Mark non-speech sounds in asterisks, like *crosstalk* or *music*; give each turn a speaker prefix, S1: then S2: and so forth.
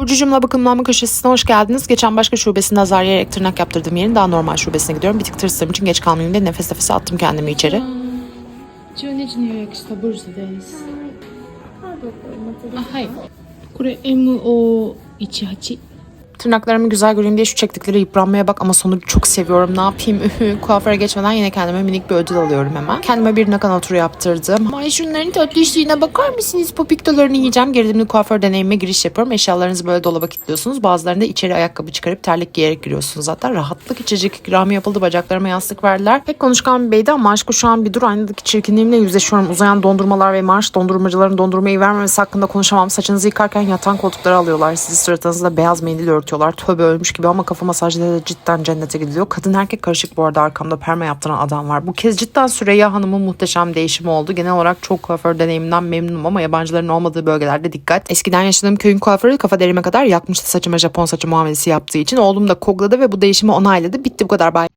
S1: Burcucumla bakım namı köşesine hoş geldiniz. Geçen başka şubesinde azar yiyerek tırnak yaptırdığım yerin daha normal şubesine gidiyorum. Bir tık tırsım için geç kalmayayım diye nefes nefese attım kendimi içeri.
S2: Hayır. これ MO18
S1: Tırnaklarımı güzel göreyim diye şu çektikleri yıpranmaya bak ama sonucu çok seviyorum. Ne yapayım? *laughs* Kuaföre geçmeden yine kendime minik bir ödül alıyorum hemen. Kendime bir nakana turu yaptırdım. Ay şunların tatlışlığına bakar mısınız? Popiktolarını yiyeceğim. Gerilimli kuaför deneyimime giriş yapıyorum. Eşyalarınızı böyle dolaba kilitliyorsunuz. Bazılarında içeri ayakkabı çıkarıp terlik giyerek giriyorsunuz. Hatta rahatlık içecek ikramı yapıldı. Bacaklarıma yastık verdiler. Pek konuşkan bir beydi ama şu an bir dur. Aynadaki çirkinliğimle yüzleşiyorum. Uzayan dondurmalar ve marş dondurmacıların dondurmayı vermemesi hakkında konuşamam. Saçınızı yıkarken yatan koltuklara alıyorlar. Sizi suratınızda beyaz mendil örtüyorlar. Tövbe ölmüş gibi ama kafa masajları cidden cennete gidiyor. Kadın erkek karışık bu arada arkamda perma yaptıran adam var. Bu kez cidden Süreyya Hanım'ın muhteşem değişimi oldu. Genel olarak çok kuaför deneyiminden memnunum ama yabancıların olmadığı bölgelerde dikkat. Eskiden yaşadığım köyün kuaförü kafa derime kadar yakmıştı saçıma Japon saçı muamelesi yaptığı için. Oğlum da kokladı ve bu değişimi onayladı. Bitti bu kadar. Bye.